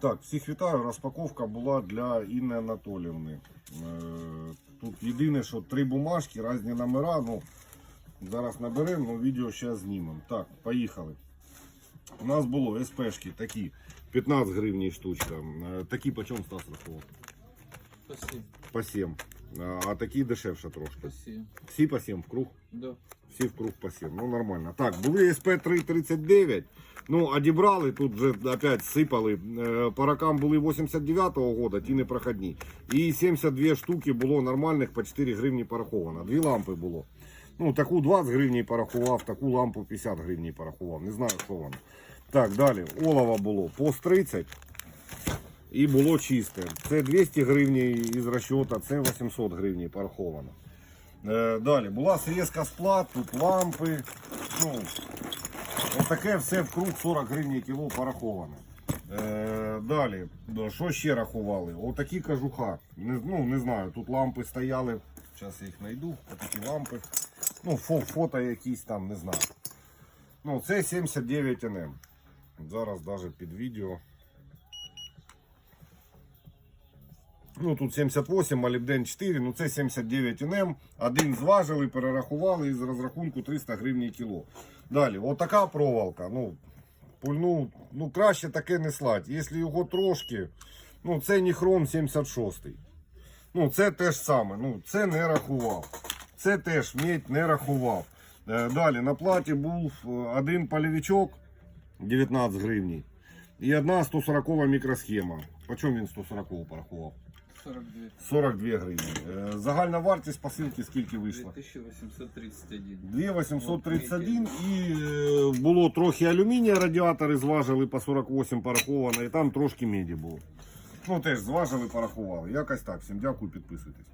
Так, всіх вітаю. Розпаковка була для Інни Анатоліївни. Е, Тут єдине, що три бумажки, різні номера. Ну, зараз наберемо, ну, відео зараз знімемо. Так, поїхали. У нас було СПшки такі, 15 гривень штучка. Е, Такі по чому Стас рахував? Спасибо. По 7. А а такі дешевше трошки. Спасибо. Всі по 7 в круг? Да. Всі в круг по 7. Ну нормально. Так, були СП-339. Ну, одібрали, тут вже опять сипали. Е, По були 89-го года, ті не проходні. І 72 штуки було нормальних по 4 гривні пораховано. Дві лампи було. Ну, таку 20 гривень порахував, таку лампу 50 гривень порахував. Не знаю, що воно. Так, далі. Олова було пост 30. І було чисте. Це 200 гривень із розчота, це 800 гривень пораховано. Е, Далі була срізка сплат, тут лампи. Ну, отаке все в круг 40 гривень кіло пораховане. Далі, що ще рахували? Отакі кажуха. Не, ну, не знаю, тут лампи стояли. Зараз я їх знайду. Отакі лампи. Ну, фо, фото якісь там, не знаю. Ну, це 79 НМ. Зараз навіть під відео. Ну тут 78, молібден 4, ну це 79 НМ. Один зважили, перерахували із розрахунку 300 гривень кіло. Далі, отака проволока. Ну, пульну, ну краще таке не слать. Якщо його трошки, ну це ніхром 76. Ну, це те ж саме. Ну, це не рахував. Це теж медь не рахував. Е, Далі на платі був е, один полівічок 19 гривень. І одна 140 мікросхема. По чому він 140 порахував? 42. 42 гривні. Загальна вартість посилки скільки вийшла? 2831. 2831 і було трохи алюмінія, радіатори зважили по 48 пораховано, і там трошки меді було. Ну теж зважили, порахували. Якось так. Всім дякую, підписуйтесь.